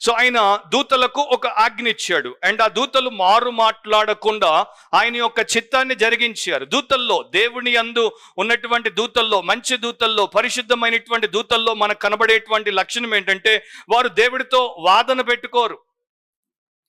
So ఆయన దూతలకు ఒక ఆజ్ఞ ఇచ్చాడు అండ్ ఆ దూతలు మారు మాట్లాడకుండా ఆయన యొక్క చిత్తాన్ని జరిగించారు. దూతల్లో దేవుని అందు ఉన్నటువంటి దూతల్లో మంచి దూతల్లో పరిశుద్ధమైనటువంటి దూతల్లో మనకు కనబడేటువంటి లక్షణం ఏంటంటే వారు దేవుడితో వాదన పెట్టుకోరు.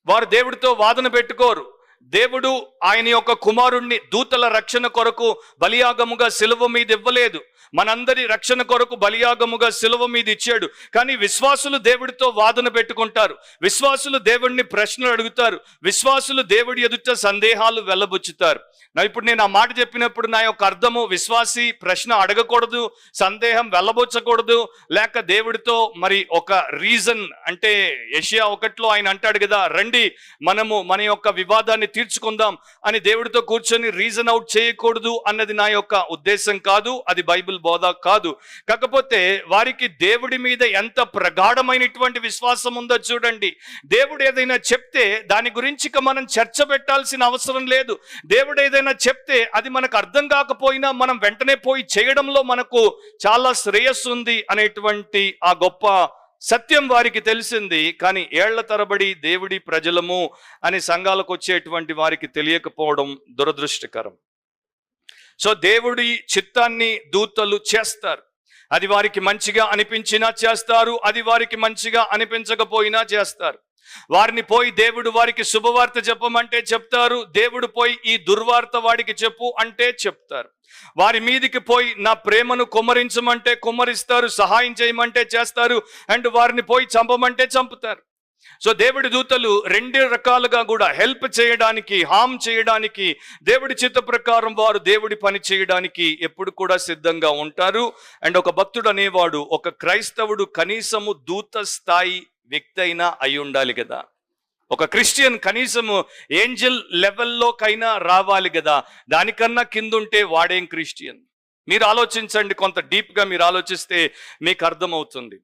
వారు దేవుడితో వాదన పెట్టుకోరు. దేవుడు ఆయన యొక్క కుమారుణ్ణి దూతల రక్షణ కొరకు బలియాగముగా సిలువ మీద ఇవ్వలేదు. మనందరి రక్షణ కొరకు బలియాగముగా సిలువ మీద ఇచ్చాడు. కానీ విశ్వాసులు దేవుడితో వాదన పెట్టుకుంటారు. విశ్వాసులు దేవుడిని ప్రశ్నలు అడుగుతారు. విశ్వాసులు దేవుడి ఎదుట సందేహాలు వెళ్ళబుచ్చుతారు. నా ఇప్పుడు నేను ఆ మాట చెప్పినప్పుడు నా యొక్క అర్థము విశ్వాసి ప్రశ్న అడగకూడదు సందేహం వెళ్ళబుచ్చకూడదు లేక దేవుడితో మరి ఒక రీజన్ అంటే ఏషియా ఒకట్లో ఆయన అంటాడు కదా రండి మనము మన యొక్క వివాదాన్ని తీర్చుకుందాం అని దేవుడితో కూర్చొని రీజన్ అవుట్ చేయకూడదు అన్నది నా యొక్క ఉద్దేశం కాదు అది బైబిల్ బోధ కాదు. కాకపోతే వారికి దేవుడి మీద ఎంత ప్రగాఢమైనటువంటి విశ్వాసం ఉందో చూడండి. దేవుడు ఏదైనా చెప్తే దాని గురించి ఇక మనం చర్చ పెట్టాల్సిన అవసరం లేదు. దేవుడు ఏదైనా చెప్తే అది మనకు అర్థం కాకపోయినా మనం వెంటనే పోయి చేయడంలో మనకు చాలా శ్రేయస్సు ఉంది అనేటువంటి ఆ గొప్ప సత్యం వారికి తెలిసింది కానీ ఏళ్ళ తరబడి దేవుడి ప్రజలము అని సంఘాలకు వచ్చేటువంటి వారికి తెలియకపోవడం దురదృష్టకరం. సో దేవుడి చిత్తాన్ని దూతలు చేస్తారు. అది వారికి మంచిగా అనిపించినా చేస్తారు అది వారికి మంచిగా అనిపించకపోయినా చేస్తారు. వారిని పోయి దేవుడు వారికి శుభవార్త చెప్పమంటే చెప్తారు దేవుడు పోయి ఈ దుర్వార్త వాడికి చెప్పు అంటే చెప్తారు. వారి మీదికి పోయి నా ప్రేమను కుమ్మరించమంటే కుమ్మరిస్తారు సహాయం చేయమంటే చేస్తారు అండ్ వారిని పోయి చంపమంటే చంపుతారు. సో దేవుడి దూతలు రెండు రకాలుగా కూడా హెల్ప్ చేయడానికి హామ్ చేయడానికి దేవుడి చిత్త ప్రకారం వారు దేవుడి పని చేయడానికి ఎప్పుడు కూడా సిద్ధంగా ఉంటారు. అండ్ ఒక భక్తుడు అనేవాడు ఒక క్రైస్తవుడు కనీసము దూత స్థాయి వ్యక్తి అయినా అయి ఉండాలి కదా. ఒక క్రిస్టియన్ కనీసము ఏంజల్ లెవెల్లోకైనా రావాలి కదా. దానికన్నా కిందుంటే వాడేం క్రిస్టియన్? మీరు ఆలోచించండి కొంత డీప్గా మీరు ఆలోచిస్తే మీకు అర్థమవుతుంది.